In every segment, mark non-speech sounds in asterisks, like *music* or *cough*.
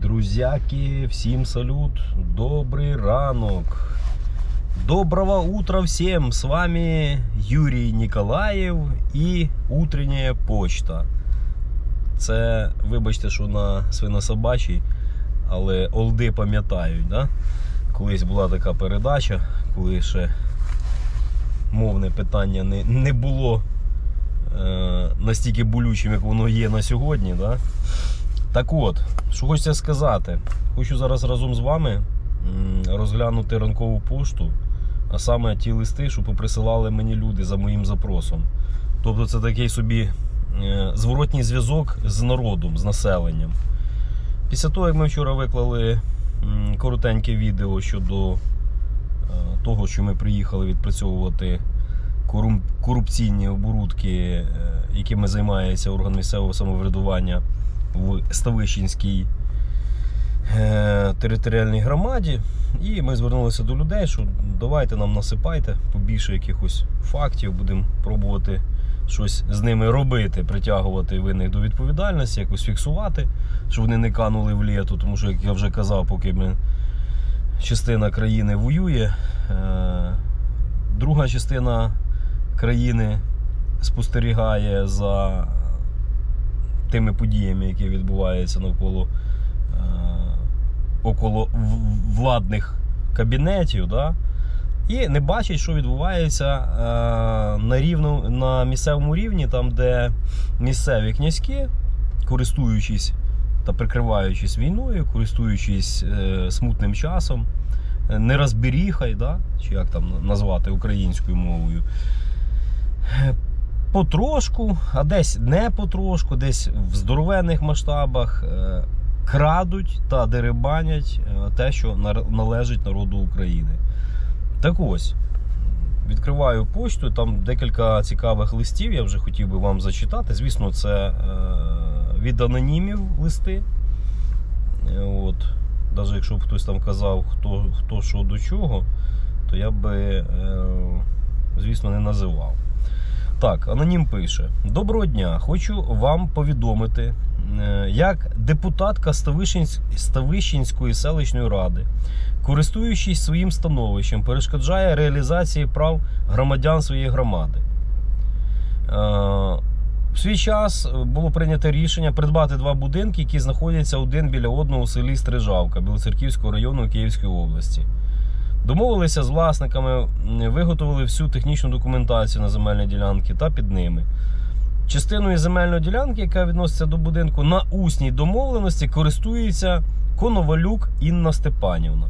Друзьяки, всем салют, добрый ранок. Доброго утра всем, с вами Юрій Ніколаєв і утренняя почта. Це, вибачте, що на свинособачій, але олди пам'ятають, да? Колись була така передача, коли ще мовне питання не, не було е, настільки болючим, як воно є на сьогодні. Да? Так от, що хочеться сказати, хочу зараз разом з вами розглянути ранкову пошту, а саме ті листи, що поприсилали мені люди за моїм запросом. Тобто це такий собі е, зворотній зв'язок з народом, з населенням. Після того, як ми вчора виклали коротеньке відео щодо е, того, що ми приїхали відпрацьовувати корупційні оборудки, е, якими займається орган місцевого самоврядування в Ставищенській е, територіальній громаді. І ми звернулися до людей, що давайте нам насипайте побільше якихось фактів, будемо пробувати щось з ними робити, притягувати винних до відповідальності, якось фіксувати, щоб вони не канули в літу, тому що, як я вже казав, поки ми, частина країни воює, е, друга частина країни спостерігає за тими подіями, які відбуваються навколо е, около владних кабінетів, да? і не бачать, що відбувається е, на, рівну, на місцевому рівні, там, де місцеві князьки, користуючись та прикриваючись війною, користуючись е, смутним часом, е, нерозберіхай, да? чи як там назвати українською мовою, потрошку, а десь не потрошку, десь в здоровенних масштабах е, крадуть та дерибанять е, те, що належить народу України. Так ось, відкриваю почту, там декілька цікавих листів, я вже хотів би вам зачитати. Звісно, це е, від анонімів листи. От. Навіть якщо б хтось там казав, хто, хто що до чого, то я би, звісно, не називав. Так, анонім пише: Доброго дня. Хочу вам повідомити, е, як депутатка Ставищенської селищної ради, користуючись своїм становищем, перешкоджає реалізації прав громадян своєї громади. Е, В свій час було прийнято рішення придбати два будинки, які знаходяться один біля одного у селі Стрижавка Білоцерківського району Київської області. Домовилися з власниками, виготовили всю технічну документацію на земельні ділянки та під ними. Частиною земельної ділянки, яка відноситься до будинку, на усній домовленості користується Коновалюк Інна Степанівна,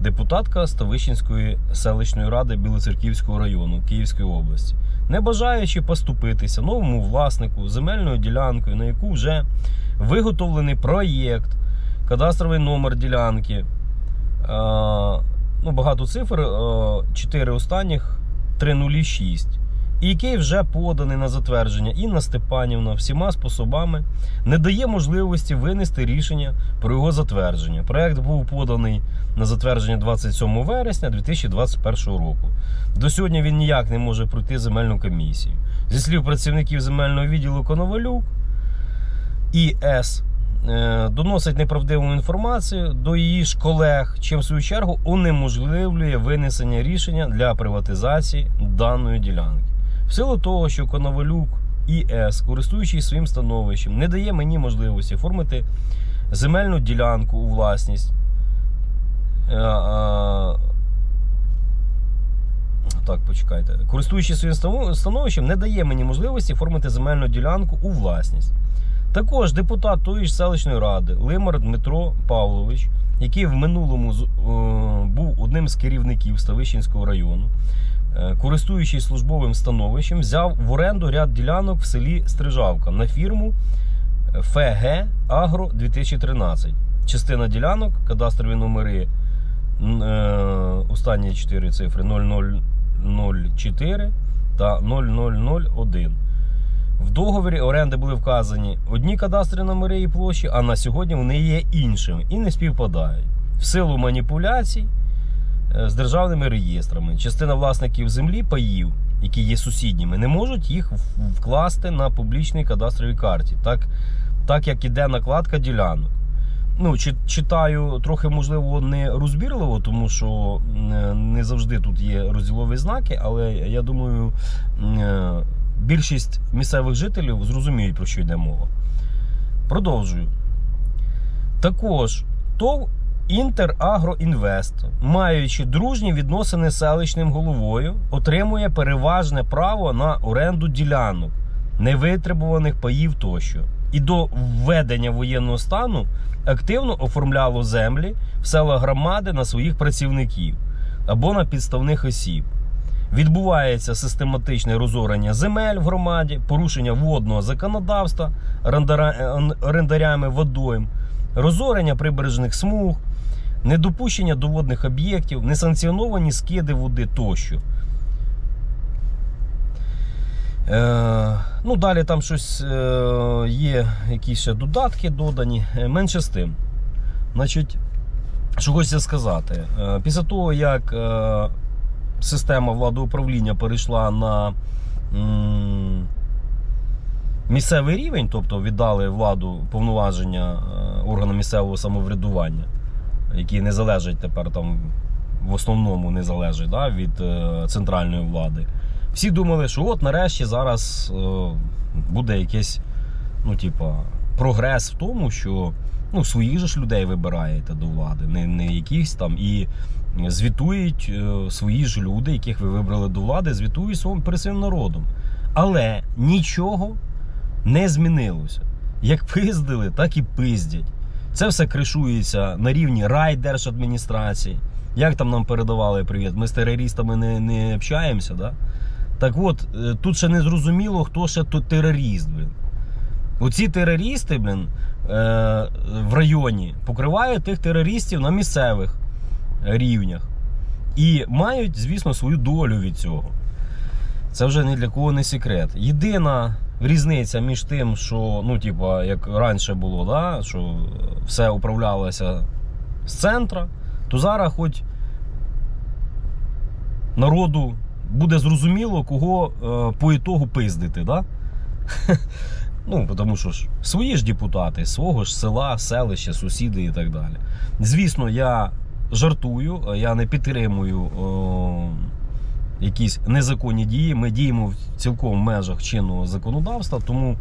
депутатка Ставищенської селищної ради Білоцерківського району Київської області, не бажаючи поступитися новому власнику земельною ділянкою, на яку вже виготовлений проєкт, кадастровий номер ділянки. Е, ну, багато цифр, 4 останніх 306. І який вже поданий на затвердження Інна Степанівна всіма способами не дає можливості винести рішення про його затвердження. Проект був поданий на затвердження 27 вересня 2021 року. До сьогодні він ніяк не може пройти земельну комісію. Зі слів працівників земельного відділу Коновалюк, ІС е, доносить неправдиву інформацію до її ж колег, чим в свою чергу унеможливлює винесення рішення для приватизації даної ділянки. В силу того, що Коновалюк ІС, користуючись своїм становищем, не дає мені можливості оформити земельну ділянку у власність. е, е, Так, почекайте. Користуючись своїм становищем, не дає мені можливості оформити земельну ділянку у власність. Також депутат тої ж селищної ради Лимар Дмитро Павлович, який в минулому е, був одним з керівників Ставищенського району, е, користуючись службовим становищем, взяв в оренду ряд ділянок в селі Стрижавка на фірму ФГ Агро 2013. Частина ділянок, кадастрові номери, е, останні 4 цифри 0004 та 0001. В договорі оренди були вказані одні кадастрові номери і площі, а на сьогодні вони є іншими і не співпадають. В силу маніпуляцій е, з державними реєстрами. Частина власників землі паїв, які є сусідніми, не можуть їх вкласти на публічній кадастровій карті, так, так як іде накладка ділянок. ну, чи- читаю трохи, можливо, не розбірливо, тому що не завжди тут є розділові знаки, але я думаю, е, більшість місцевих жителів зрозуміють, про що йде мова. Продовжую. Також ТОВ Інтерагроінвест, маючи дружні відносини з селищним головою, отримує переважне право на оренду ділянок, невитребуваних паїв тощо. І до введення воєнного стану активно оформляло землі в села громади на своїх працівників або на підставних осіб. Відбувається систематичне розорення земель в громаді, порушення водного законодавства орендарями водойм, розорення прибережних смуг, недопущення до водних об'єктів, несанкціоновані скиди води тощо. Е, ну, далі там щось е, є, якісь ще додатки додані. Е, Менше з тим. Значить, що хочеться сказати. Е, після того, як е, система владоуправління перейшла на місцевий рівень, тобто віддали владу повноваження е, органам місцевого самоврядування, які не залежать тепер там в основному не залежать да, від е, центральної влади. Всі думали, що от нарешті зараз е, буде якийсь, ну, типа, прогрес в тому, що ну, своїх же ж людей вибираєте до влади, не, не якихось там. І звітують е, свої ж люди, яких ви вибрали до влади, звітують своїм перед своїм народом. Але нічого не змінилося. Як пиздили, так і пиздять. Це все кришується на рівні райдержадміністрації. Як там нам передавали привіт? Ми з терористами не, не общаємося, да? Так от, е, тут ще не зрозуміло, хто ще тут терорист, блін. Оці терористи, блін, е, в районі покривають тих терористів на місцевих рівнях. І мають, звісно, свою долю від цього. Це вже ні для кого не секрет. Єдина різниця між тим, що, ну, типа, як раніше було, да, що все управлялося з центра, то зараз хоч народу буде зрозуміло, кого е, по ітогу пиздити, да? *laughs* Ну, тому що ж свої ж депутати, свого ж села, селища, сусіди і так далі. Звісно, я жартую, я не підтримую о, якісь незаконні дії. Ми діємо в цілком межах чинного законодавства, тому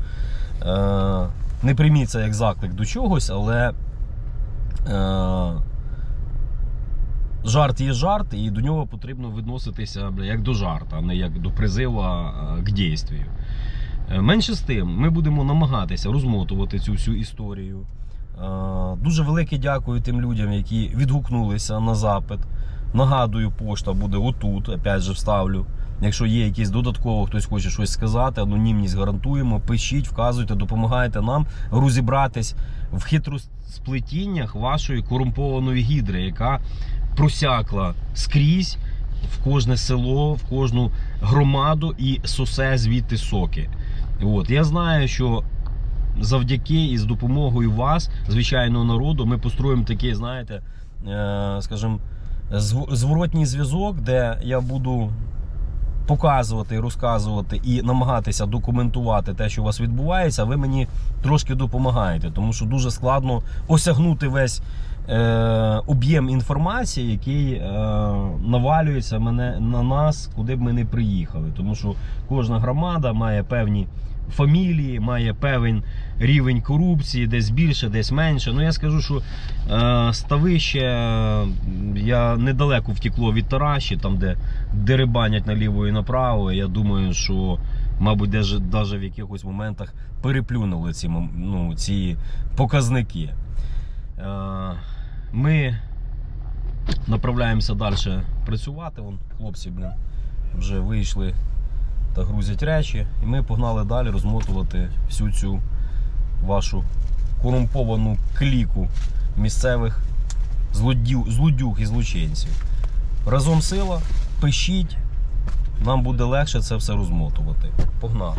е, не прийміть це як заклик до чогось, але е, жарт є жарт, і до нього потрібно відноситися як до жарта, а не як до призива е, к дійствію. Е, Менше з тим, ми будемо намагатися розмотувати цю всю історію. Е, Дуже велике дякую тим людям, які відгукнулися на запит. Нагадую, пошта буде отут. Опять же, вставлю. Якщо є якісь додатково, хтось хоче щось сказати, анонімність гарантуємо. Пишіть, вказуйте, допомагайте нам розібратись в хитросплетіннях вашої корумпованої гідри, яка просякла скрізь в кожне село, в кожну громаду і сосе звідти соки. От я знаю, що завдяки і з допомогою вас, звичайного народу, ми построїмо такий, знаєте, е, скажімо, зворотній зв'язок, де я буду показувати, розказувати і намагатися документувати те, що у вас відбувається, ви мені трошки допомагаєте, тому що дуже складно осягнути весь е, об'єм інформації, який е, навалюється мене на нас, куди б ми не приїхали. Тому що кожна громада має певні фамілії, має певен рівень корупції, десь більше, десь менше. Ну я скажу, що е, ставище е, я недалеко втекло від Тараші, там де дерибанять наліво і направо. Я думаю, що. Мабуть, навіть в якихось моментах переплюнули ці, ну, ці показники. Ми направляємося далі працювати. Вон хлопці блін, вже вийшли та грузять речі. І ми погнали далі розмотувати всю цю вашу корумповану кліку місцевих злодю, злодюг і злочинців. Разом сила, пишіть, нам буде легше це все розмотувати. Погнали.